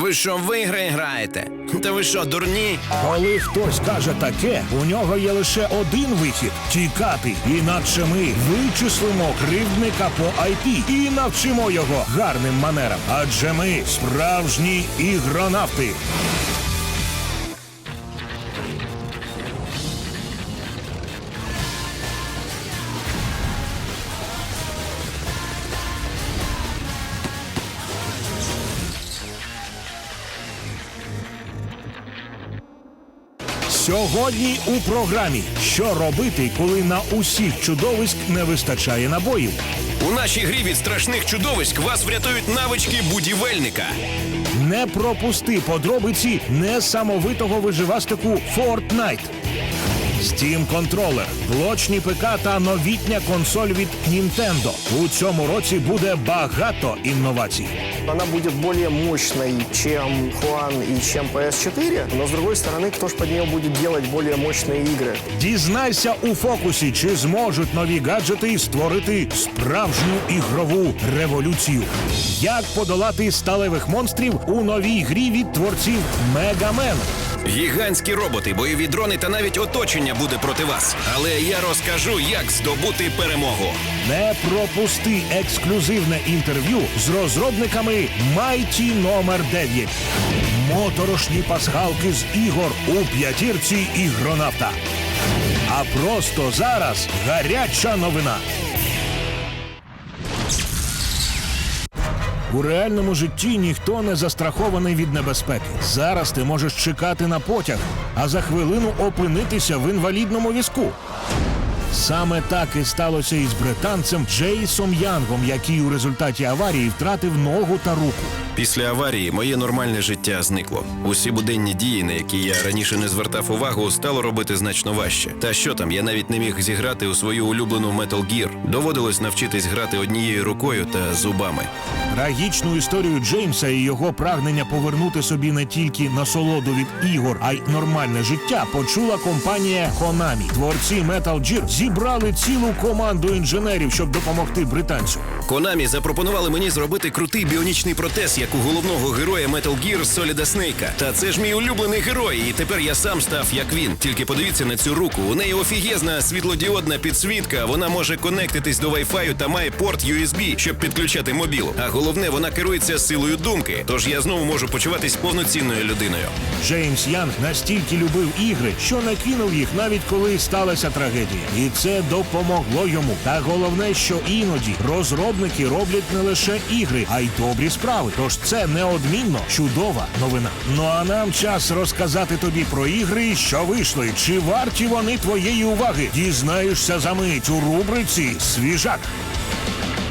Ви що в ігри граєте? Та ви що, дурні? Коли хтось каже таке, у нього є лише один вихід тікати. Інакше ми вичислимо кривдника по IP і навчимо його гарним манерам. Адже ми справжні ігронавти. Сьогодні у програмі що робити, коли на усіх чудовиськ не вистачає набоїв. У нашій грі від страшних чудовиськ вас врятують навички будівельника. Не пропусти подробиці несамовитого виживастику Fortnite. Steam контролер, блочні ПК та новітня консоль від Nintendo. У цьому році буде багато інновацій. Она будет более мощной, чем Хуан и чем PS4, но с другой стороны, кто ж под нее будет делать более мощные игры? Дізнайся у фокусі, чи зможуть нові гаджети створити справжню ігрову революцію. Як подолати сталевих монстрів у новій грі від творців Мегамен. Гігантські роботи, бойові дрони та навіть оточення буде проти вас. Але я розкажу, як здобути перемогу. Не пропусти ексклюзивне інтерв'ю з розробниками Mighty номер 9 Моторошні пасхалки з ігор у п'ятірці ігронавта. А просто зараз гаряча новина. У реальному житті ніхто не застрахований від небезпеки. Зараз ти можеш чекати на потяг, а за хвилину опинитися в інвалідному візку. Саме так і сталося із британцем Джейсом Янгом, який у результаті аварії втратив ногу та руку. Після аварії моє нормальне життя зникло. Усі буденні дії, на які я раніше не звертав увагу, стало робити значно важче. Та що там, я навіть не міг зіграти у свою улюблену Metal Gear. Доводилось навчитись грати однією рукою та зубами. Трагічну історію Джеймса і його прагнення повернути собі не тільки насолоду від ігор, а й нормальне життя почула компанія Konami. Творці Metal Gear зібрали цілу команду інженерів, щоб допомогти британцю. Konami запропонували мені зробити крутий біонічний протез, як у головного героя Metal Gear Solid Snake. Та це ж мій улюблений герой, і тепер я сам став як він. Тільки подивіться на цю руку. У неї офігезна світлодіодна підсвітка. Вона може конектитись до Wi-Fi та має порт USB, щоб підключати мобіл. А головне, вона керується силою думки. Тож я знову можу почуватись повноцінною людиною. Джеймс Янг настільки любив ігри, що не кинув їх навіть коли сталася трагедія, це допомогло йому. Та головне, що іноді розробники роблять не лише ігри, а й добрі справи. Тож це неодмінно чудова новина. Ну а нам час розказати тобі про ігри, що вийшли. Чи варті вони твоєї уваги? Дізнаєшся за мить у рубриці Свіжак.